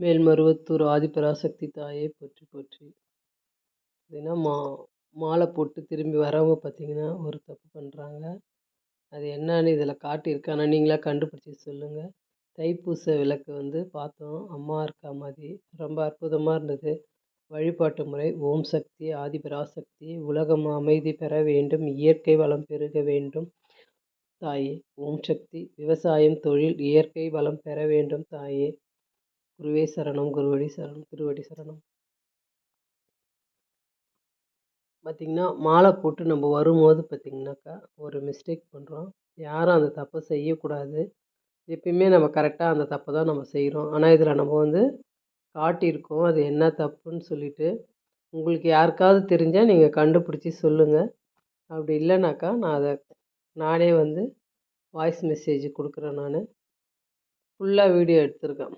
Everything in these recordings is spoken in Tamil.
மேல்மருவத்தூர் ஆதிபராசக்தி தாயை போற்றி போற்றி. பார்த்தீங்கன்னா மா மாலை போட்டு திரும்பி வரவங்க பார்த்தீங்கன்னா ஒரு தப்பு பண்ணுறாங்க அது என்னன்னு இதில் காட்டியிருக்கு. ஆனால் நீங்களாக கண்டுபிடிச்சி சொல்லுங்கள் தைப்பூச விளக்கு வந்து பார்த்தோம். அம்மா இருக்கா மாதிரி. ரொம்ப அற்புதமாக இருந்தது. வழிபாட்டு முறை. ஓம் சக்தி ஆதிபராசக்தி. உலகம் அமைதி பெற வேண்டும். இயற்கை வளம் பெருக வேண்டும் தாயே. ஓம் சக்தி. விவசாயம் தொழில் இயற்கை வளம் பெற வேண்டும் தாயே. குருவே சரணம் குருவடி சரணம் திருவடி சரணம். பார்த்திங்கன்னா மாலை போட்டு நம்ம வரும்போது பார்த்திங்கனாக்கா ஒரு மிஸ்டேக் பண்ணுறோம் யாரும் அந்த தப்பை செய்யக்கூடாது. எப்பயுமே நம்ம கரெக்டாக அந்த தப்பை தான் நம்ம செய்கிறோம் ஆனால் இதில் நம்ம வந்து காட்டியிருக்கோம். அது என்ன தப்புன்னு சொல்லிட்டு உங்களுக்கு யாருக்காவது தெரிஞ்சால் நீங்கள் கண்டுபிடிச்சி சொல்லுங்கள் அப்படி இல்லைனாக்கா நான் அதை நானே வந்து வாய்ஸ் மெசேஜ் கொடுக்குறேன் நான். ஃபுல்லாக வீடியோ எடுத்திருக்கேன்.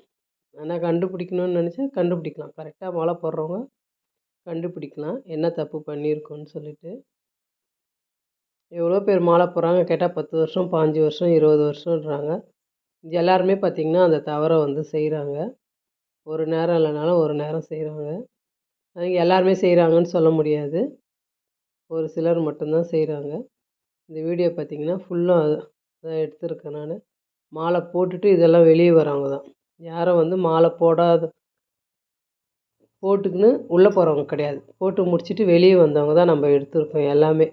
ஆனால் கண்டுபிடிக்கணும்னு நினச்சா கண்டுபிடிக்கலாம். கரெக்டாக மாலை போடுறவங்க கண்டுபிடிக்கலாம். என்ன தப்பு பண்ணியிருக்கோன்னு சொல்லிட்டு. எவ்வளோ பேர் மாலை போடுறாங்க கேட்டால் பத்து வருஷம் பாஞ்சு வருஷம் இருபது வருஷன்றாங்க எல்லாருமே பார்த்திங்கன்னா அந்த தவறை வந்து செய்கிறாங்க ஒரு நேரம் இல்லைனாலும் ஒரு நேரம் செய்கிறாங்க அவங்க எல்லாருமே செய்கிறாங்கன்னு சொல்ல முடியாது. ஒரு சிலர் மட்டும்தான் செய்கிறாங்க இந்த வீடியோ பார்த்திங்கன்னா ஃபுல்லாக அதை எடுத்திருக்கேன் நான். மாலை போட்டுட்டு இதெல்லாம் வெளியே வரவங்க தான் யாரும் வந்து மாலை போடாத போட்டுக்கின்னு உள்ளே போகிறவங்க கிடையாது. போட்டு முடிச்சுட்டு வெளியே வந்தவங்க தான் நம்ம எடுத்துருக்கோம் எல்லாமே.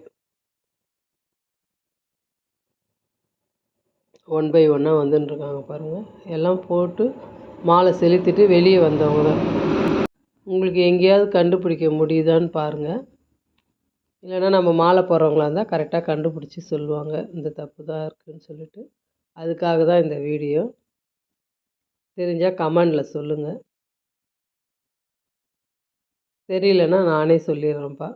ஒன் பை ஒன்னாக வந்துட்டுருக்காங்க பாருங்கள் எல்லாம் போட்டு மாலை செலுத்திட்டு வெளியே வந்தவங்க தான். உங்களுக்கு எங்கேயாவது கண்டுபிடிக்க முடியுதான்னு பாருங்கள் இல்லைன்னா நம்ம மாலை போடுறவங்களா இருந்தால் கரெக்டாக கண்டுபிடிச்சி சொல்லுவாங்க. இந்த தப்பு தான் இருக்குதுன்னு சொல்லிட்டு. அதுக்காக தான் இந்த வீடியோ. தெரிஞ்சால் கமெண்டில் சொல்லுங்கள் தெரியலன்னா நானே சொல்லிடுறேன்ப்பா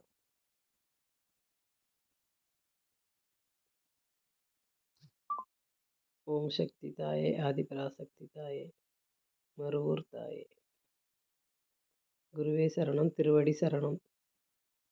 ஓம் சக்தி தாயே ஆதிபராசக்தி தாயே மறுவூர் தாயே. குருவே சரணம் திருவடி சரணம்.